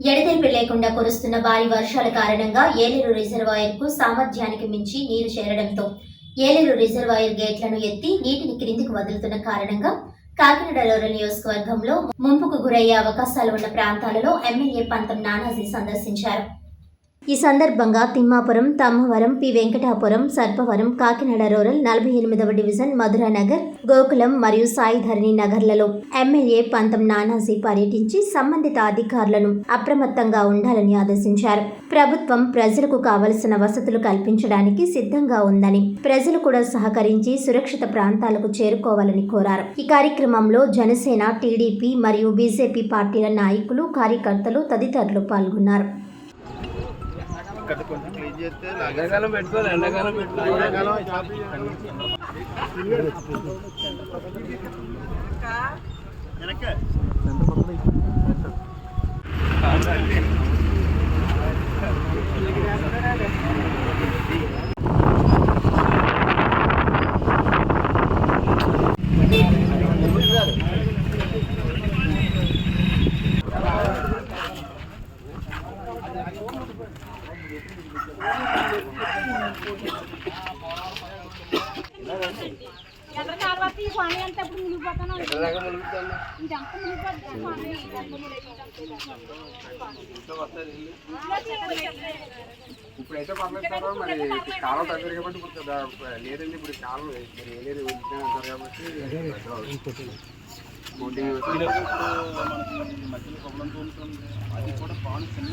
ఎడతెరిపి లేకుండా కురుస్తున్న భారీ వర్షాల కారణంగా ఏలేరు రిజర్వాయర్కు సామర్థ్యానికి మించి నీరు చేరడంతో ఏలేరు రిజర్వాయర్ గేట్లను ఎత్తి నీటిని క్రిందికి వదులుతున్న కారణంగా కాకినాడ రూరల్ నియోజకవర్గంలో ముంపుకు గురయ్యే అవకాశాలు ఉన్న ప్రాంతాలలో ఎమ్మెల్యే పంతం నానాజీ సందర్శించారు. ఈ సందర్భంగా తిమ్మాపురం తమ్మవరం పి. వెంకటాపురం సర్పవరం కాకినాడ రూరల్ నలభై ఎనిమిదవ డివిజన్ మధురానగర్ గోకులం మరియు సాయిధరణి నగర్లలో ఎమ్మెల్యే పంతం నానాజీ పర్యటించి సంబంధిత అధికారులను అప్రమత్తంగా ఉండాలని ఆదేశించారు. ప్రభుత్వం ప్రజలకు కావలసిన వసతులు కల్పించడానికి సిద్ధంగా ఉందని ప్రజలు కూడా సహకరించి సురక్షిత ప్రాంతాలకు చేరుకోవాలని కోరారు. ఈ కార్యక్రమంలో జనసేన టీడీపీ మరియు బీజేపీ పార్టీల నాయకులు కార్యకర్తలు తదితరులు పాల్గొన్నారు. కొంచెం క్లీన్ చేస్తే ఎండాకాలం పెట్టుకోవాలి ఎండాకాలం పెట్టుకోవాలి. ఎండాకాలం వెనక్కి. ఇప్పుడైతే పర్లేదు మరి కాలం దగ్గర కాబట్టి ఇప్పుడు లేదండి ఇప్పుడు కాలం మీరు ఏ లేదు అంటారు కాబట్టి బోటింగ్ మధ్యలో కొబ్బరం తోలుతుంది అది కూడా పాలు చిన్న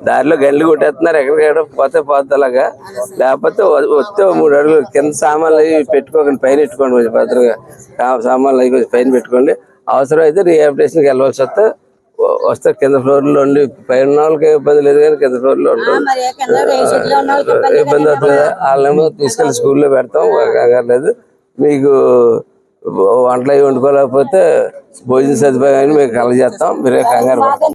దారిలో గండ్లు కొట్టేస్తున్నారు ఎక్కడికెక్కడ పోతే పోతే అలాగా లేకపోతే వస్తే మూడు అడుగులు కింద సామాన్లు అవి పెట్టుకోకండి పైన పెట్టుకోండి కొంచెం భద్రంగా. సామాన్లు అవి కొంచెం పైన పెట్టుకోండి. అవసరం అయితే రీహాబిటేషన్కి వెళ్ళవలసి వస్తే వస్తే కింద ఫ్లోర్లో ఉండి పైన వాళ్ళకి ఇబ్బంది లేదు కానీ కింద ఫ్లోర్లో ఉండదు ఇబ్బంది అవుతుంది వాళ్ళేమో తీసుకెళ్ళి స్కూల్లో పెడతాం కంగారు లేదు మీకు వంటలు అవి వండుకోలేకపోతే భోజన సదుపాయం మీకు కలగజేస్తాం మీరే కంగారు పడతాం